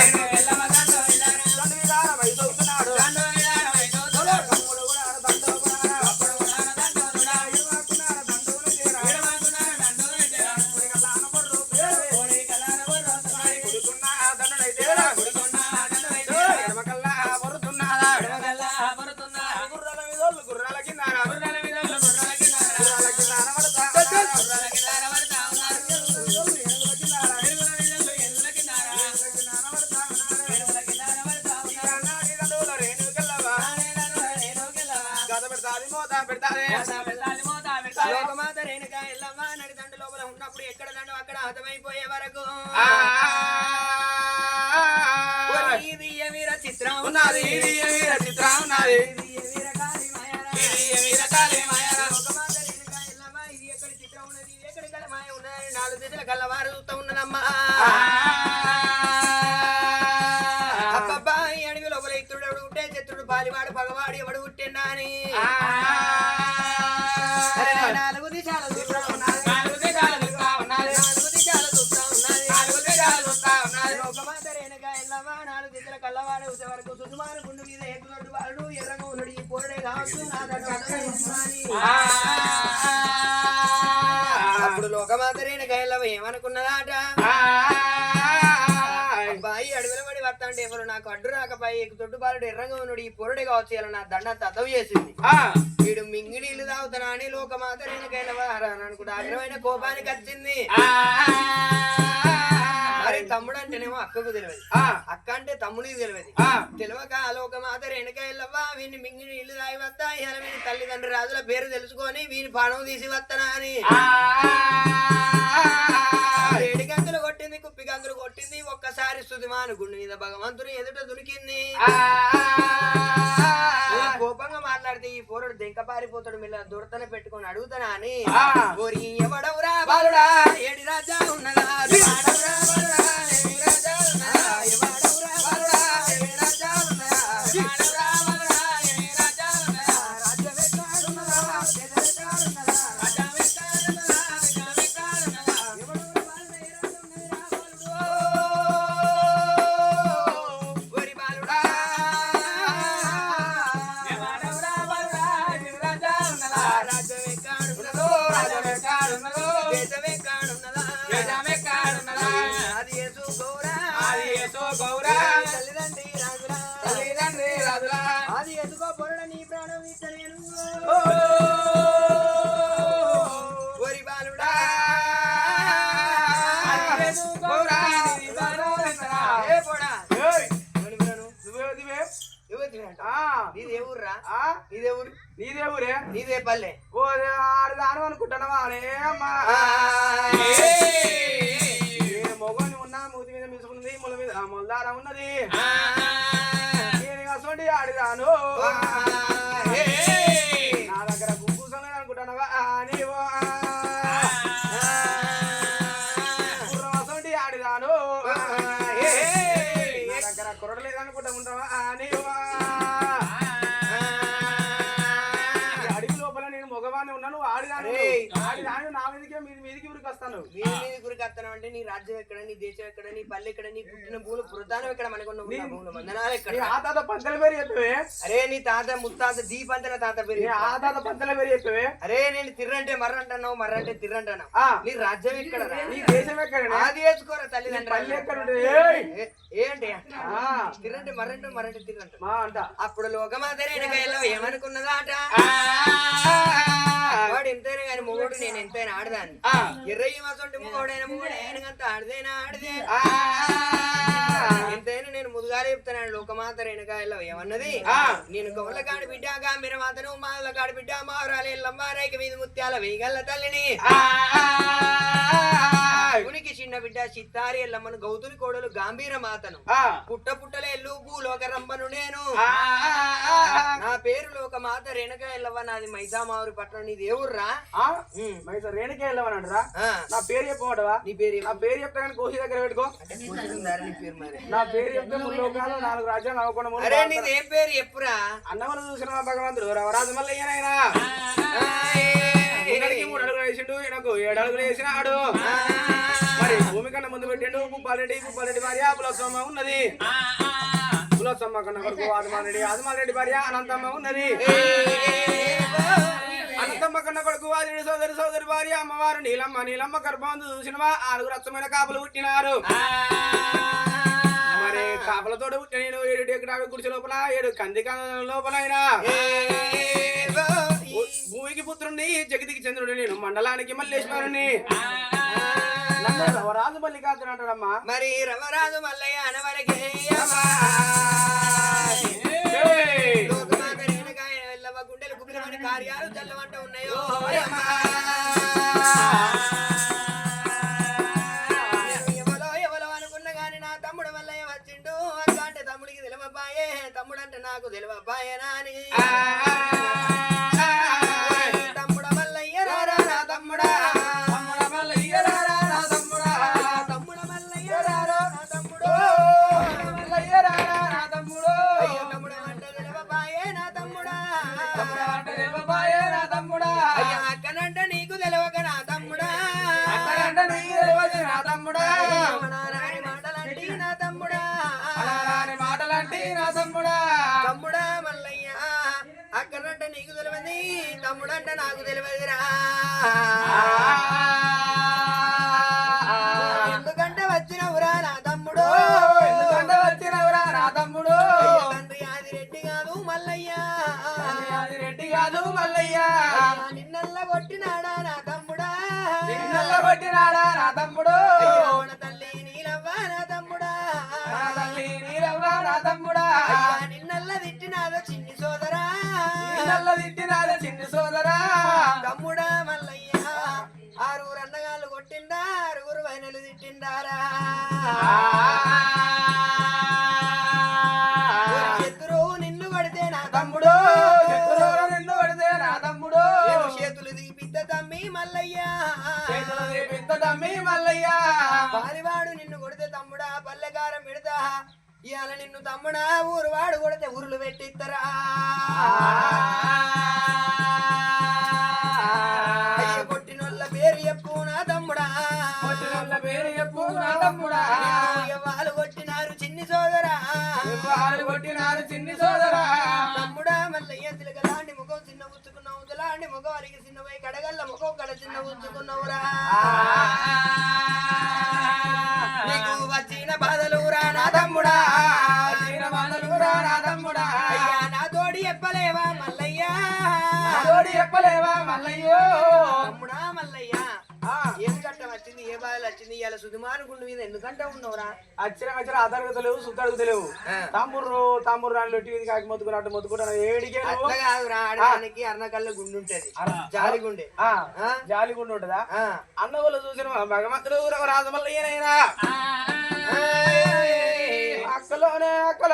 దండు లోకమాత రేణుక ఎల్లమ్మ నడి దండు లోపల ఉన్నప్పుడు ఎక్కడ దండు అక్కడ హతమైపోయే వరకు చిత్రం ఉన్నది చిత్రం ఉన్నది అప్పుడు లోకమాత రేణుక ఎల్లమ్మ ఏమనుకున్నదాట? అబ్బాయి అడవిలో పడి వస్తాంటే ఎవరు నాకు అడ్డు రాకపాయి తొడ్డు బాలుడు ఎర్రగా ఉన్నాడు. ఈ పొరుడే కావచ్చు నా దండ తతవు చేసింది. వీడు మింగి నీళ్ళు తాగుతానా అని లోకమాత రేణుకైన వారాని అనుకుంటా అగ్రమైన కోపానికి వచ్చింది. తమ్ముడు అంటేనేమో అక్కకు తెలియదు. అక్క అంటే తమ్ముడికి తెలియదు. తెలియక ఆ లోకమాత రేణుకయ్యవ్వా వీని మింగి నీళ్ళు తాగి వస్తా? ఇలా వీని తల్లిదండ్రి రాజుల పేరు తెలుసుకొని వీని పానం తీసి వస్తానా అని. ఏడు గంతులు కొట్టింది కుప్పి గంతులు కొట్టింది. ఒక్కసారి సుదిమాను గుండు మీద భగవంతుని ఎదుట దునికింది ఈ కోపంగా మాట్లాడితే ఈ పోరుడు దెంక పారిపోతాడు మిల్ల దురతన పెట్టుకొని అడుగుతానా అని. ఓరి ఎవడవురా బాలుడా? ఏడి రాజా ఉన్నదా? నేను అసోంటి వస్తాను వీరి మీద గురికత్తనం అంటే నీ రాజ్యం ఎక్కడ నీ దేశం ఎక్కడ నీ పల్లె ఎక్కడ నీ పుట్టిన భూములు ఎక్కడ మనకున్న ఉన్న భూములు వందనాలు ఎక్కడ? నీ ఆ తాత పంతల పేరు చెప్పవే. అరే నీ తాత ముత్తాత దీపంతన తాత పేరు నీ ఆ. తాత పంతల పేరు చెప్పవే. అరే నేను తిర్రంటే మర్రంటున్నావు మర్రంటే తిర్రంటున్నావు. నీ రాజ్యం ఎక్కడ నీ దేశం ఎక్కడ ఆది వేసుకోరా తల్లిదండ్రులు ఎక్కడ ఏంటి? ఆ, తిర్రంటే మర్రంటే మర్రంటే తిర్రంట. అప్పుడు లోకమాతరేనకాయలో ఏమనుకున్నదాట? నేను ఎంతైనా ఆడదాన్ని. ఆ, ఎర్రయ్య మాసంటే మొగోడైన మొగోడైనంత ఆడదైనా ఆడదే? ఆ, ఎంతైనా నేను ముదుగానే చెప్తున్నాను లోకమాత రేణుకాయలో ఏమన్నది? ఆ. నేను కౌల కాడి బిడ్డ గామిర మాతను మాల కాడి బిడ్డ మావరాలి లంబారేక మీద ముత్యాల వేయగల్ల తల్లిని. ఆ, ఉనికి చిన్న బిడ్డ చిత్తారి ఎల్లమ్మను గౌతుని కోడలు గాంభీర మాతను పుట్ట పుట్టలే ఎల్లు భూలోక రంబను నేను. నా పేరు లోకమాత రేణుక ఎల్లవ్వ నాది మైసామావురి పట్టణం నీది ఎవరురా సార్ రేణుకే వెళ్ళమనంటరా ఆ, నా పేరు చెప్పమంటవా? నీ పేరు నా పేరు చెప్తా కానీ కోసి దగ్గర పెట్టుకో. నీ పేరు చెప్తే మూడు లోకాలు నాలుగు రాజ్యాలు నవ్వకుండా ముందు అరే. నీది ఏం పేరు ఎప్పురా అన్నవరం చూసిన భగవంతుడు రవరాజు మల్లయ్యనైనా ఆయ్. మూడు అడుగులు వేసిండు ఈయనకు ఏడు అడుగులు వేసినాడు మరి భూమి కన్నా ముందు పెట్టిండు పుప్పారెడ్డి పుప్పారెడ్డి భార్య పులసమ్మ ఉన్నది. పులసమ్మ కన్నా కొడుకు ఆదిమారెడ్డి ఆదిమారెడ్డి భార్య అనంతమ్మ ఉన్నది. అనంతమ్మ కన్నా కొడుకు వాదిరెడ్డి సోదరి సోదరి భార్య అమ్మవారు నీలమ్మ నీలమ్మ గర్భందు చూసినవా? ఆరుగురు అచ్చమైన కాపులు పుట్టినారు. మరి కాపలతోటి పుట్టిన ఏడు ఎకరాల గుడిసె లోపల ఏడు కంది లోపల అయినా భూమికి పుత్రుణ్ణి జగతికి చంద్రుడు నేను మండలానికి మల్లేశ్వరుణ్ణి. రవరాజు మల్లికార్జున అంటాడమ్మా మరి రమరాజు మల్లయ్య అనవరకే గుండెలు కుబిలమని కార్యాలు చల్లవంట ఉన్నాయో. నేను ఎవలో ఎవలో అనుకున్నా గాని నా నీకు తెలియదు తమ్ముడంటే నాకు తెలియదురా. ఎందుకంటే వచ్చినవురా నా తమ్ముడు. ఎందుకంటే వచ్చినవురా నా తమ్ముడు. తండ్రి ఆదిరెడ్డి కాదు మల్లయ్య. అది రెడ్డి కాదు మల్లయ్య. నిన్నల్ల కొట్టినాడా? నిన్నెల్ల తిట్టినాడు చిన్ని సోదరా. తమ్ముడా మల్లయ్య ఆరుగురు అన్నగాళ్ళు కొట్టిందా ఆరుగురు వైనలు తిట్టిండారా ఎదురు నిన్ను కొడితే నా తమ్ముడు నిన్ను కొడితే నా తమ్ముడు. చేతులు దీపిద్ద తమ్మి మల్లయ్య. చేతులు తమ్మి మల్లయ్య. నిన్ను కొడితే తమ్ముడా పల్లెకారం పెడతా. ఇవాళ నిన్ను తమ్ముడా ఊరు వాడు కొడితే ఊరులు పెట్టిత్తరా. అయ్య కొట్టినోళ్ళ పేరు చెప్పు నా తమ్ముడా. కొట్టినోళ్ళ పేరు చెప్పు నా తమ్ముడా. వాళ్ళు కొట్టినారు చిన్ని సోదరా. వాళ్ళు కొట్టినారు చిన్ని సోదరా. తమ్ముడా మల్లయ్య తిలకలాంటి ముఖం చిన్న ఉంచుకున్నావు ఉదలాంటి ముఖం అలిగి చిన్నవై కడగల్ల ముఖం కడ చిన్న ఉంచుకున్నావురా నీకు వచ్చిన బాధలు తోడి చెప్పలేవా మల్లయ్యో? తమ్ముడా మల్లయ్య ఆ, ఏం వచ్చింది ఏ బాధలు వచ్చింది? ఇలా సుదిమాను గుండు మీద ఎందుకంటే ఉన్నావురా? అచ్చిన వచ్చిన అదరుగుతలేవు సుద్దరుగుతలేవు ఆ. తమ్ముర్రు తమ్ముర్రు అని లొట్టి కాకి మొత్తుకున్నట్టు మొత్తుకుంటాను ఏడికే నువ్వు? అట్లా కాదురా ఆడడానికి అర్ణకల్ల గుండు ఉంటది. అర- జాలి గుండె. ఆ, ఆ? జాలిగుండు ఉంటదా. అన్న వాళ్ళు చూసిన భగవంతుడు రాజమల్లయ్యనైనా. అక్కలోనే అక్కల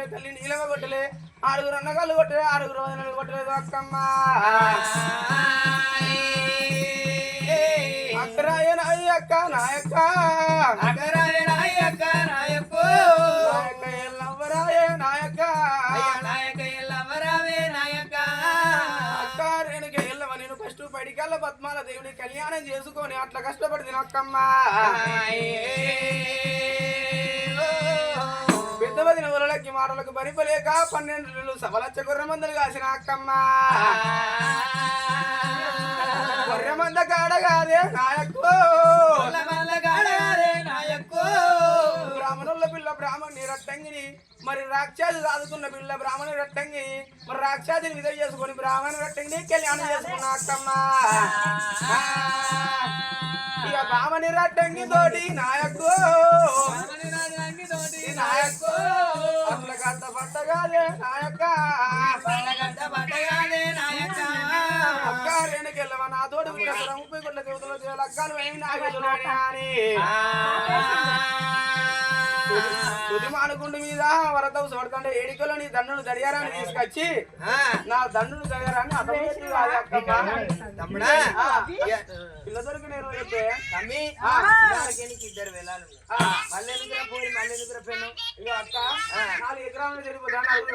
కొట్టలే తల్లి నీలవ కొట్టలే. ఆరుగురు అన్నగాళ్ళు కొట్టలే ఆరుగురు వదినలు కొట్టలేదు అక్కమ్మ అక్కరాయ నాయక్క నాయక్క. అక్కరాయ నాయక్క నాయక్కో. నాయక్క ఎల్లవ్వరాయ నాయక్క నాయక ఎల్లవరావే నాయక. అక్క రేణుకే ఎల్లవ నేను ఫస్ట్ పడికల్ల పద్మాల దేవుని కళ్యాణం చేసుకొని అట్లా కష్టపడి అక్కమ్మ. పెద్ద వదిన వలలకి మాటలకు బరిపలేక పన్నెండు నెలలు సవలచ్చ గొర్రె మందలు కాసిన అక్కమ్మ గొర్రె మంద కాడగాదే నాయకు. బ్రాహ్మణుల పిల్ల బ్రాహ్మణి రట్టంగిని మరి రాక్షాది సాదుకున్న పిల్ల బ్రాహ్మణి రట్టంగిని మరి రాక్షాదిని విధ చేసుకొని బ్రాహ్మణ రట్టంగిని కళ్యాణం చేసుకున్న అక్కమ్మ. ఇక బ్రాహ్మణి రట్టంగి తోటి నాయకు నాయకు. అట్ల కట్ట పట్టగాదే నాయక్క పల్లగడ్డ పట్టగానే నాయక. అక్క రేణుకెళ్ళవ నా తోడు ముప్పై కొట్ల దేవతలు లగ్గాలు అయినా ఆ. తుది మానుకుండు మీద వరదవు చూడకంటే ఏడికలో నీ దండును గడియారాన్ని తీసుకొచ్చి ఆ, నా దండును అక్కమ్మ. తమ్ముడా పిల్ల దొరికిన రోజు తమ్మి ఇద్దరు వెళ్ళాలి మళ్ళీ పోయి అక్క నాలుగు ఎకరాలు జరిగిపోతా నాలుగు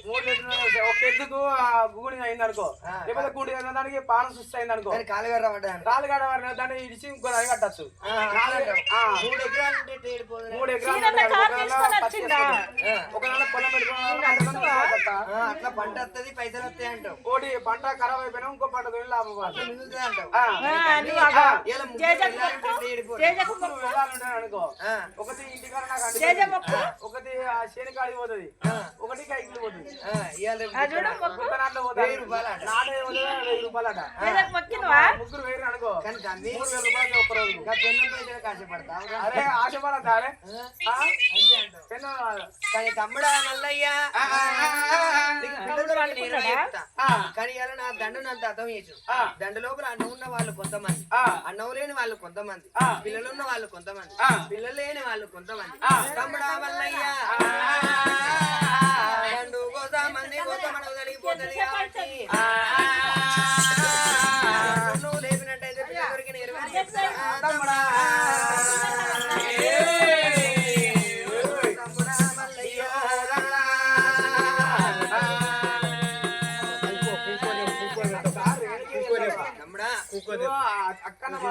మూడు ఎకరాలు ఒక ఎద్దుకు గుగుడి అయింది అనుకో ఆ. లేకపోతే గుడి దానికి పానం సుస్థ అయింది అనుకో. కాలుగారు పడ్డాను కాలుగాడ వారిని దాన్ని. ఇడిచి ఇంకో దాన్ని కట్టచ్చు. మూడు ఎకరాలు ఉంటే ఎట్లా ఏడిపోదురా? మూడు ఎకరాలు చీరల ఉంటాయి. కారు ఒక నెల తీసుకొని పత్తి వచ్చిందా? వేసుకుంటాం. ఆ. ఒక నెల పొలం అట్లా. పంట వస్తుంది పైసలు వస్తాయి అంటావు. ఒకటి పంట ఖరాబ్ అయిపోయినా ఇంకో పంట తోని లాభం అనుకో. ఒకటి ఇంటికాడ నాకు. ఒకటి ఆ శని కాడికి పోతుంది ఒకటి కైకిలు పోతుంది. నాటే ముగ్గురు వేరు అనుకో. కానీ మూడు వేల రూపాయలు ఒక్క రోజు అరే ఆశపడతా. అరే తమ్ముడా మల్లయ్య. కానీ ఇలా నా దండు అంత అర్థం చేసు ఆ. దండు లోపల అన్నం ఉన్న వాళ్ళు కొంతమంది. అన్నం లేని వాళ్ళు కొంతమంది. ఆ. పిల్లలు ఉన్న వాళ్ళు కొంతమంది. ఆ. పిల్లలు లేని వాళ్ళు కొంతమంది. ఆ. తమ్ముడా మల్లయ్య. దండు కొంతమంది కొంతమంది కలిగిపోతుంది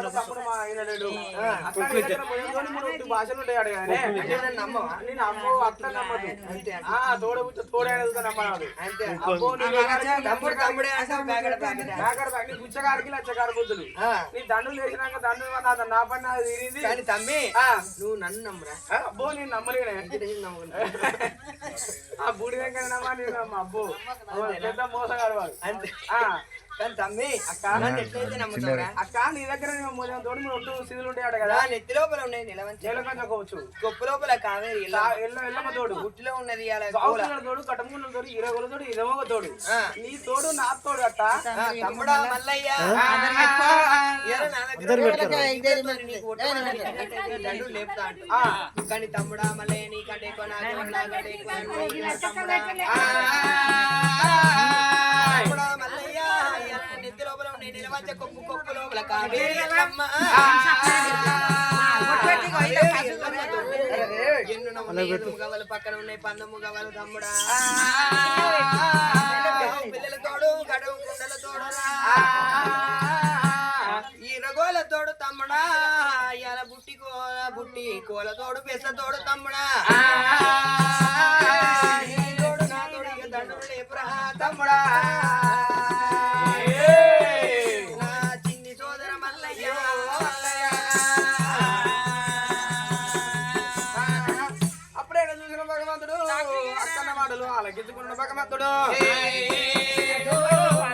తమ్ముడు మా ఆయన లేడు. భాషలు కానీ. నమ్మవా నేను అమ్మో అత్త నమ్మదు. ఆ తోడ పుట్ట తోడేది నమ్మడు అంతే. అబ్బో నీ తమ్ముడు తమ్ముడే పుచ్చగారికి లచ్చగారి బుద్ధులు. దండు పని నాది తీరింది. కానీ తమ్మి ఆ, నువ్వు నన్ను నమ్మురా? అబ్బో నేను నమ్మలేనే. ఆ బూడి నమ్మా నేను అబ్బో. పెద్ద మోసగాడు వాడు. అంతే. కానీ తమ్మి నన్ను ఎట్లయితే నమ్ముతావురా అక్క నీ దగ్గర మోసం తోడు మీరు ఒట్టు సిధులు ఉంటాయి కదా నెత్తి లోపల ఉన్నాయి నిలవంచి కొంచెం గొప్ప లోపల కావేరి ఎల్లమ్మ తోడు గుట్టిలో ఉన్నది తోడు కటముల తోడు ఇరవై తోడు ఇరవై తోడు ఆ. నీ తోడు నా తోడు అట్ట తమ్ముడా మల్లయ్య. కానీ తమ్ముడా మల్లయ్య నీకంటే ఎక్కువ నాకు నాకంటే ఎక్కువ తమ్ముడా లోపల కొప్పు కొప్పు లోపల కావేరి తోడు. పక్కన ఉన్నాయి పందము తమ్ముడా పిల్లల తోడు గడువు కుండల తోడు తమ్ముడా బుట్టి కోల బుట్టి కోల తోడు పెస తోడు తమ్ముడా తోడు నా తోడు తమ్ముడా భగవంతుడు